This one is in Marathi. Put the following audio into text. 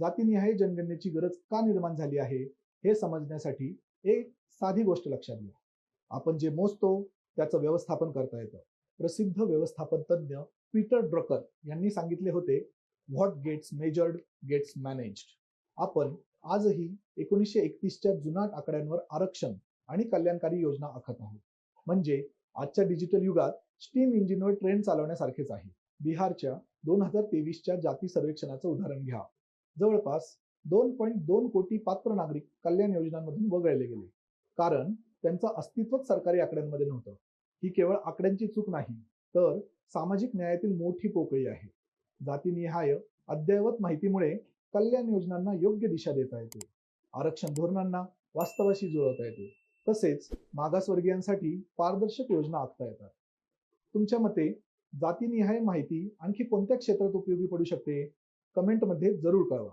जातीनिहाय जनगणनेची गरज का निर्माण झाली आहे हे समजण्यासाठी एक साधी गोष्ट लक्षात घ्या. आपण जे मोजतो त्याचं व्यवस्थापन करता येतं. प्रसिद्ध व्यवस्थापन तज्ज्ञ पीटर ड्रकर यांनी सांगितले होते what gets measured gets managed आपण आजही एकोणीसशे एकतीसच्या जुनाट आकड्यांवर आरक्षण आणि कल्याणकारी योजना आखत आहोत. म्हणजे आजच्या डिजिटल युगात स्टीम इंजिनवर ट्रेन चालवण्यासारखेच आहे. बिहारच्या दोन हजार तेवीसच्या जाती सर्वेक्षणाचं उदाहरण घ्या. जवळपास दोन पॉईंट दोन कोटी पात्र नागरिक कल्याण योजनांमधून वगळले गेले. कारण त्यांचं अस्तित्वच सरकारी आकड्यांमध्ये नव्हतं. ही केवळ आकड्यांची चूक नाही तर सामाजिक न्यायातील मोठी पोकळी आहे. जातीनिहाय अद्ययावत माहितीमुळे कल्याण योजनांना योग्य दिशा देता येते. आरक्षण धोरणांना वास्तवाशी जुळवता येते. तसेच मागासवर्गीयांसाठी पारदर्शक योजना आखता येतात. तुमच्या मते जातीनिहाय माहिती आणखी कोणत्या क्षेत्रात उपयोगी पडू शकते? कमेंटमध्ये जरूर कळवा.